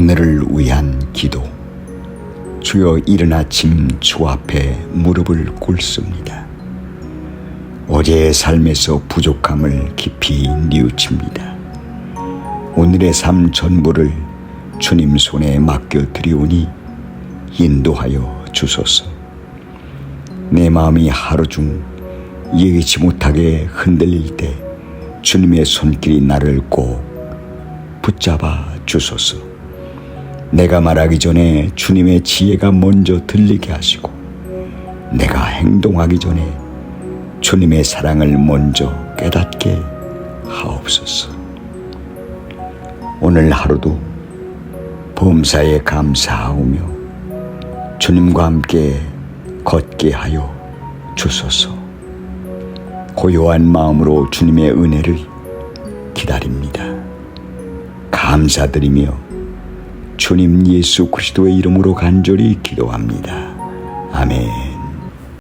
오늘을 위한 기도. 주여 이른 아침 주 앞에 무릎을 꿇습니다. 어제의 삶에서 부족함을 깊이 뉘우칩니다. 오늘의 삶 전부를 주님 손에 맡겨 드리오니 인도하여 주소서. 내 마음이 하루 중 예기치 못하게 흔들릴 때 주님의 손길이 나를 꼭 붙잡아 주소서. 내가 말하기 전에 주님의 지혜가 먼저 들리게 하시고 내가 행동하기 전에 주님의 사랑을 먼저 깨닫게 하옵소서. 오늘 하루도 범사에 감사하오며 주님과 함께 걷게 하여 주소서. 고요한 마음으로 주님의 은혜를 기다립니다. 감사드리며 주님 예수 그리스도의 이름으로 간절히 기도합니다. 아멘.